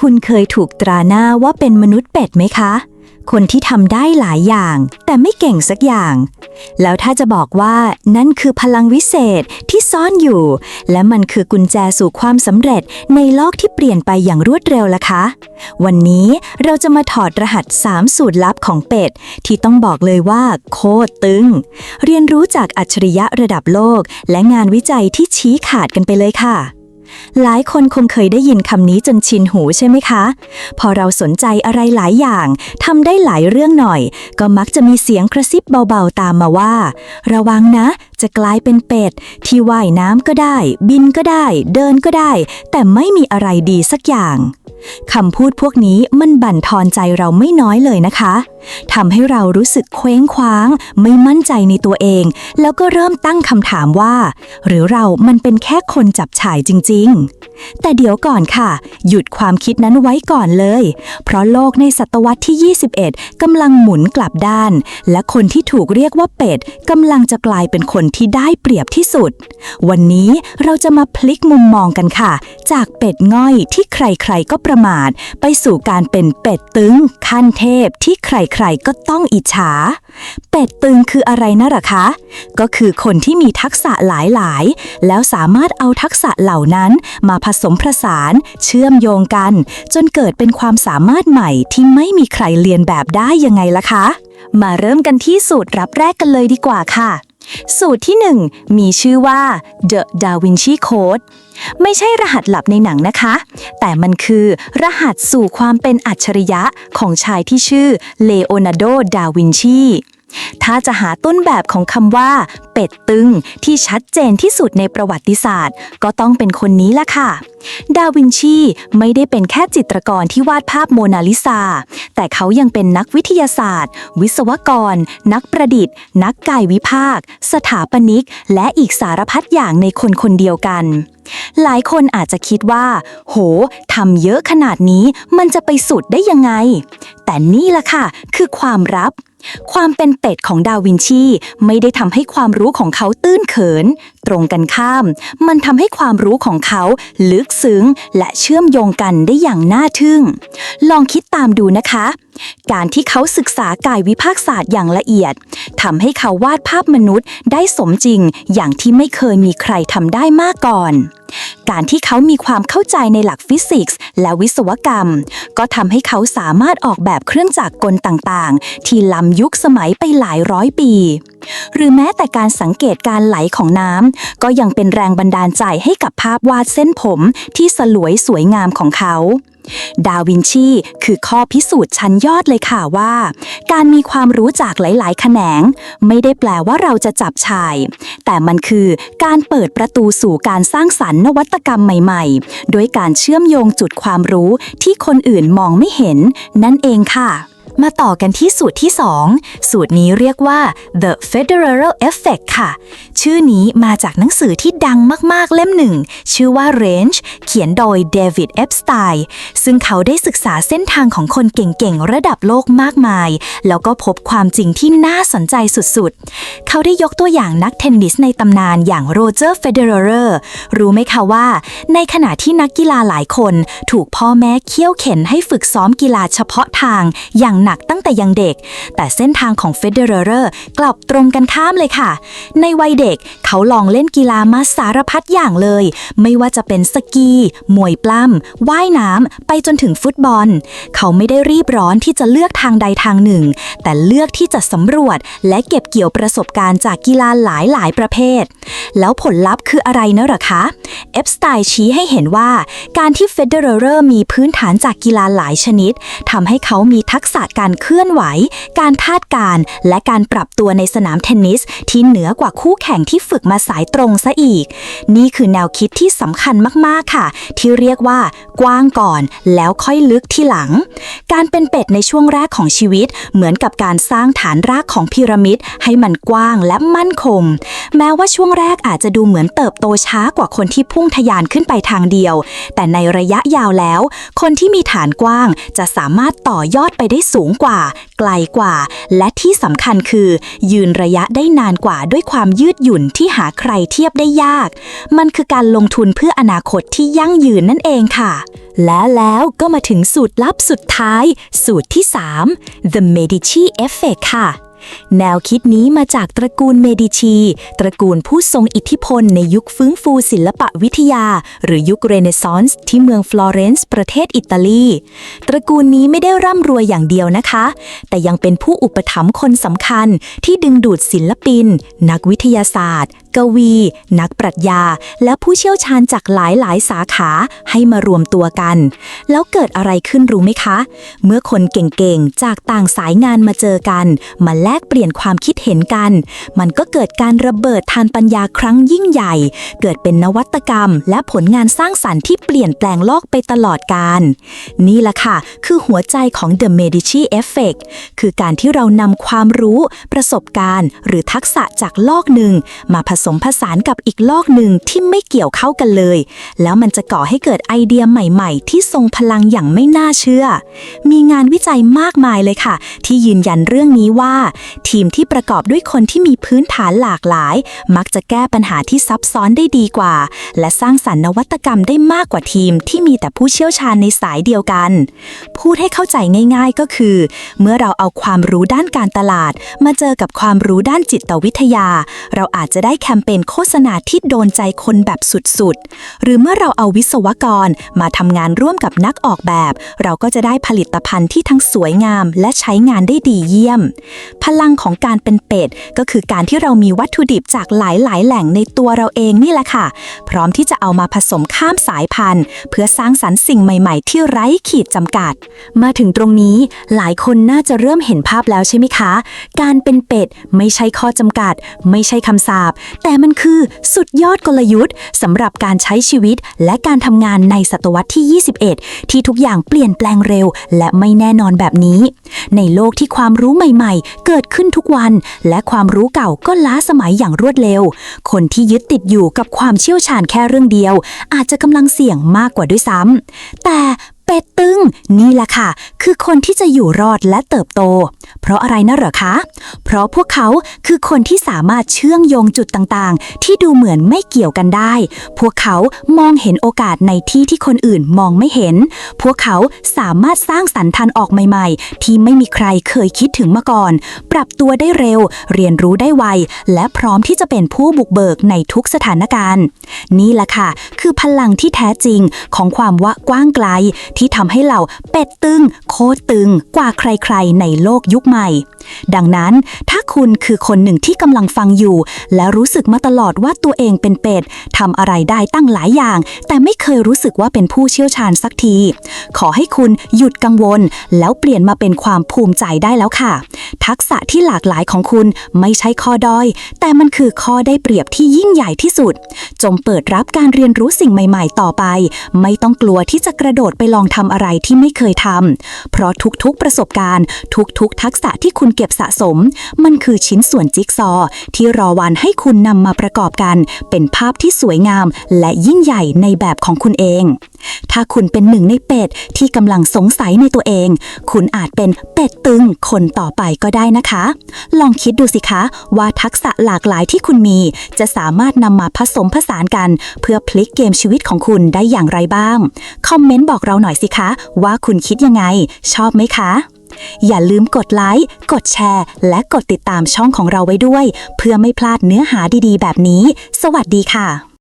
คุณเคยถูกตราหน้าว่าเป็นมนุษย์เป็ดไหมคะ คนที่ทำได้หลายอย่าง แต่ไม่เก่งสักอย่าง แล้วถ้าจะบอกว่านั่นคือพลังวิเศษที่ซ่อนอยู่ และมันคือกุญแจสู่ความสำเร็จในโลกที่เปลี่ยนไปอย่างรวดเร็วล่ะคะ วันนี้เราจะมาถอดรหัส 3 สูตรลับของเป็ด ที่ต้องบอกเลยว่าโคตรตึง เรียนรู้จากอัจฉริยะระดับโลก และงานวิจัยที่ชี้ขาดกันไปเลยค่ะ หลายคนคงเคยได้ยินคำนี้จนชินหูใช่ไหมคะ พอเราสนใจอะไรหลายอย่างทำได้หลายเรื่องหน่อย ก็มักจะมีเสียงกระซิบเบาๆตามมาว่า ระวังนะ จะกลายเป็นเป็ด ที่ว่ายน้ำก็ได้ บินก็ได้ เดินก็ได้ แต่ไม่มีอะไรดีสักอย่างคำพูดพวกนี้มันบั่นทอนใจเราไม่น้อยเลยนะคะทำให้เรารู้สึกเคว้งคว้าง ไม่มั่นใจในตัวเอง แล้วก็เริ่มตั้งคำถามว่า หรือเรามันเป็นแค่คนจับฉ่ายจริงๆแต่เดี๋ยวก่อนค่ะ หยุดความคิดนั้นไว้ก่อนเลย เพราะโลกในศตวรรษที่ 21 กำลังหมุนกลับด้าน และคนที่ถูกเรียกว่าเป็ดกำลังจะกลายเป็นคนที่ได้เปรียบที่สุด วันนี้เราจะมาพลิกมุมมองกันค่ะ จากเป็ดง่อยที่ใครๆก็ประมาท ไปสู่การเป็นเป็ดตึงขั้นเทพที่ใครๆก็ต้องอิจฉา เป็ดตึงคืออะไรนะหรอคะ ก็คือคนที่มีทักษะหลายๆ แล้วสามารถเอาทักษะเหล่านั้นมาผสมผสาน เชื่อมโยงกัน จนเกิดเป็นความสามารถใหม่ที่ไม่มีใครเรียนแบบได้ยังไงล่ะคะ มาเริ่มกันที่สูตรรับแรกกันเลยดีกว่าค่ะ สูตรที่ 1 มีชื่อว่า The Da Vinci Code ไม่ใช่รหัสลับในหนังนะคะ แต่มันคือรหัสสู่ความเป็นอัจฉริยะของชายที่ชื่อเลโอนาร์โด ดาวินชี ถ้าจะหาต้นแบบของคำว่า เป็ดตึงที่ชัดเจนที่สุดในประวัติศาสตร์ ก็ต้องเป็นคนนี้ละค่ะ ดาวินชีไม่ได้เป็นแค่จิตรกรที่วาดภาพโมนาลิซา แต่เขายังเป็นนักวิทยาศาสตร์ วิศวกร นักประดิษฐ์ นักกายวิภาค สถาปนิก และอีกสารพัดอย่างในคนคนเดียวกัน หลายคนอาจจะคิดว่า โหทำเยอะขนาดนี้มันจะไปสุดได้ยังไง แต่นี่ล่ะค่ะ คือความรับ ความเป็นเป็ดของดาวินชี ไม่ได้ทำให้ความรู้ของเขาตื้นเขิน ตรงกันข้าม มันทำให้ความรู้ของเขาลึกซึ้งและเชื่อมโยงกันได้อย่างน่าทึ่ง ลองคิดตามดูนะคะ การที่เขาศึกษากายวิภาคศาสตร์อย่างละเอียดทำให้เขาวาดภาพมนุษย์ได้สมจริงอย่างที่ไม่เคยมีใครทำได้มาก่อน การที่เขามีความเข้าใจในหลักฟิสิกส์ และวิศวกรรม ก็ทำให้เขาสามารถออกแบบเครื่องจักรกลต่างๆ ที่ล้ำยุคสมัยไปหลายร้อยปี หรือแม้แต่การสังเกตการไหลของน้ำก็ยังเป็นแรงบันดาลใจให้กับภาพวาดเส้นผมที่สลวยสวยงามของเขา ดาวินชีคือข้อพิสูจน์ชั้นยอดเลยค่ะว่า การมีความรู้จากหลาย ๆ แขนง ไม่ได้แปลว่าเราจะจับชาย แต่มันคือการเปิดประตูสู่การสร้างสรรค์นวัตกรรมใหม่ ๆ โดยการเชื่อมโยงจุดความรู้ที่คนอื่นมองไม่เห็น นั่นเองค่ะ มาต่อกันที่สูตรที่ 2 สูตรนี้เรียกว่า the Federer Effect ค่ะ ชื่อนี้มาจากหนังสือที่ดังมากๆเล่มหนึ่ง ชื่อว่า Range เขียนโดยเดวิดเอฟสไตน์ซึ่งเขาได้ศึกษาเส้นทางของคนเก่งๆ ระดับโลกมากมาย แล้วก็พบความจริงที่น่าสนใจสุดๆ เขาได้ยกตัวอย่างนักเทนนิสในตำนานอย่างโรเจอร์เฟเดอเรอร์รู้ไหมคะว่า ในขณะที่นักกีฬาหลายคน ถูกพ่อแม่เคี่ยวเข็นให้ฝึกซ้อมกีฬาเฉพาะทางอย่างหนักตั้งแต่ยังเด็ก แต่เส้นทางของเฟเดอเรอร์กลับตรงกันข้ามเลยค่ะ ในวัยเด็กเขาลองเล่นกีฬามาสารพัดอย่างเลย ไม่ว่าจะเป็นสกี มวยปล้ำว่ายน้ำไปจนถึงฟุตบอล เขาไม่ได้รีบร้อนที่จะเลือกทางใดทางหนึ่ง แต่เลือกที่จะสำรวจ และเก็บเกี่ยวประสบการณ์จากกีฬาหลายหลายประเภท แล้วผลลัพธ์คืออะไรนะหรอคะเอฟสไตน์ชี้ให้เห็นว่า การที่เฟเดอเรอร์มีพื้นฐานจากกีฬาหลายชนิดทำให้เขามีทักษะการเคลื่อนไหว การทาดการและการปรับตัวในสนามเทนนิส ที่เหนือกว่าคู่แข่งที่ฝึกมาสายตรงซะอีก นี่คือแนวคิดที่สำคัญมากๆค่ะ ที่เรียกว่ากว้างก่อนแล้วค่อยลึกที่หลัง การเป็นเป็ดในช่วงแรกของชีวิต เหมือนกับการสร้างฐานรากของพีระมิด ให้มันกว้างและมั่นคง แม้ว่าช่วงแรกอาจจะดูเหมือนเติบโตช้ากว่าคนที่พุ่งทะยานขึ้นไปทางเดียว แต่ในระยะยาวแล้ว คนที่มีฐานกว้างจะสามารถต่อยอดไปได้สูงงกว่า ไกลกว่า และที่สำคัญคือ ยืนระยะได้นานกว่าด้วยความยืดหยุ่นที่หาใครเทียบได้ยาก มันคือการลงทุนเพื่ออนาคตที่ยั่งยืนนั่นเองค่ะ และแล้วก็มาถึงสูตรลับสุดท้าย สูตรที่ 3 The Medici Effect ค่ะ แนวคิดนี้มาจากตระกูลเมดิชี ตระกูลผู้ทรงอิทธิพลในยุคฟื้นฟูศิลปะวิทยา หรือยุคเรเนซองส์ที่เมืองฟลอเรนซ์ประเทศอิตาลี ตระกูลนี้ไม่ได้ร่ำรวยอย่างเดียวนะคะ แต่ยังเป็นผู้อุปถัมภ์คนสำคัญที่ดึงดูดศิลปิน นักวิทยาศาสตร์กวี นักปรัชญา และผู้เชี่ยวชาญจากหลายหลายสาขาให้มารวมตัวกัน แล้วเกิดอะไรขึ้นรู้ไหมคะ เมื่อคนเก่งๆ จากต่างสายงานมาเจอกัน มาแลกเปลี่ยนความคิดเห็นกัน มันก็เกิดการระเบิดทานปัญญาครั้งยิ่งใหญ่ เกิดเป็นนวัตกรรม และผลงานสร้างสรรค์ที่เปลี่ยนแปลงโลกไปตลอดกาลนี่แหละค่ะ คือหัวใจของ The Medici Effect คือการที่เรานำความรู้ ประสบการณ์ หรือทักษะจากโลกหนึ่งมาผสมผสานกับอีกโลกหนึ่งที่ไม่เกี่ยวเข้ากันเลย แล้วมันจะก่อให้เกิดไอเดียใหม่ๆ ที่ทรงพลังอย่างไม่น่าเชื่อ มีงานวิจัยมากมายเลยค่ะ ที่ยืนยันเรื่องนี้ว่า ทีมที่ประกอบด้วยคนที่มีพื้นฐานหลากหลาย มักจะแก้ปัญหาที่ซับซ้อนได้ดีกว่า และสร้างสรรค์นวัตกรรมได้มากกว่าทีมที่มีแต่ผู้เชี่ยวชาญในสายเดียวกัน พูดให้เข้าใจง่าย ๆก็คือ เมื่อเราเอาความรู้ด้านการตลาด มาเจอกับความรู้ด้านจิตวิทยา เราอาจจะได้แคมเปญโฆษณาที่โดนใจคนแบบสุดๆ หรือเมื่อเราเอาวิศวกรมาทำงานร่วมกับนักออกแบบ เราก็จะได้ผลิตภัณฑ์ที่ทั้งสวยงามและใช้งานได้ดีเยี่ยม พลังของการเป็นเป็ดก็คือการที่เรามีวัตถุดิบจากหลายๆ แหล่งในตัวเราเองนี่แหละค่ะ พร้อมที่จะเอามาผสมข้ามสายพันธุ์ เพื่อสร้างสรรค์สิ่งใหม่ๆ ที่ไร้ขีดจำกัด มาถึงตรงนี้หลายคนน่าจะเริ่มเห็นภาพแล้วใช่ไหมคะ การเป็นเป็ดไม่ใช่ข้อจำกัด ไม่ใช่คำสาปแต่มันคือสุดยอดกลยุทธ์สำหรับการใช้ชีวิตและการทำงานในศตวรรษที่ 21 ที่ทุกอย่างเปลี่ยนแปลงเร็ว และไม่แน่นอนแบบนี้ ในโลกที่ความรู้ใหม่ๆ เกิดขึ้นทุกวัน และความรู้เก่าก็ล้าสมัยอย่างรวดเร็ว คนที่ยึดติดอยู่กับความเชี่ยวชาญแค่เรื่องเดียว อาจจะกำลังเสี่ยงมากกว่าด้วยซ้ำแต่ เป็ดตึงนี่แหละค่ะ คือคนที่จะอยู่รอดและเติบโต เพราะอะไรนะเหรอคะ เพราะพวกเขาคือคนที่สามารถเชื่อมโยงจุดต่างๆ ที่ดูเหมือนไม่เกี่ยวกันได้ พวกเขามองเห็นโอกาสในที่ที่คนอื่นมองไม่เห็น พวกเขาสามารถสร้างสรรค์ทันออกใหม่ ๆ ที่ไม่มีใครเคยคิดถึงมาก่อน ปรับตัวได้เร็ว เรียนรู้ได้ไว และพร้อมที่จะเป็นผู้บุกเบิกในทุกสถานการณ์ นี่แหละค่ะ คือพลังที่แท้จริงของความว่ากว้างไกลที่ทำให้เราเป็ดตึง โคตรตึงกว่าใครๆในโลกยุคใหม่ ดังนั้นถ้า คุณคือคนหนึ่งที่กำลังฟังอยู่ และรู้สึกมาตลอดว่าตัวเองเป็นเป็ดทำอะไรได้ตั้งหลายอย่าง แต่ไม่เคยรู้สึกว่าเป็นผู้เชี่ยวชาญสักที ขอให้คุณหยุดกังวล แล้วเปลี่ยนมาเป็นความภูมิใจได้แล้วค่ะ ทักษะที่หลากหลายของคุณไม่ใช่ข้อด้อย แต่มันคือข้อได้เปรียบที่ยิ่งใหญ่ที่สุด จงเปิดรับการเรียนรู้สิ่งใหม่ ๆ ต่อไป ไม่ต้องกลัวที่จะกระโดดไปลองทำอะไรที่ไม่เคยทำเพราะทุกๆประสบการณ์ ทุกๆ ทักษะที่คุณเก็บสะสม มันคือชิ้นส่วนจิ๊กซอว์ที่รอวันให้คุณนำมาประกอบกัน เป็นภาพที่สวยงาม และยิ่งใหญ่ในแบบของคุณเอง ถ้าคุณเป็นหนึ่งในเป็ดที่กำลังสงสัยในตัวเอง คุณอาจเป็นเป็ดตึงคนต่อไปก็ได้นะคะ ลองคิดดูสิคะว่าทักษะหลากหลายที่คุณมี จะสามารถนำมาผสมผสานกัน เพื่อพลิกเกมชีวิตของคุณได้อย่างไรบ้าง คอมเมนต์บอกเราหน่อยสิคะ ว่าคุณคิดยังไง ชอบไหมคะ อย่าลืมกดไลค์ กดแชร์ และกดติดตามช่องของเราไว้ด้วย เพื่อไม่พลาดเนื้อหาดีๆ แบบนี้ สวัสดีค่ะ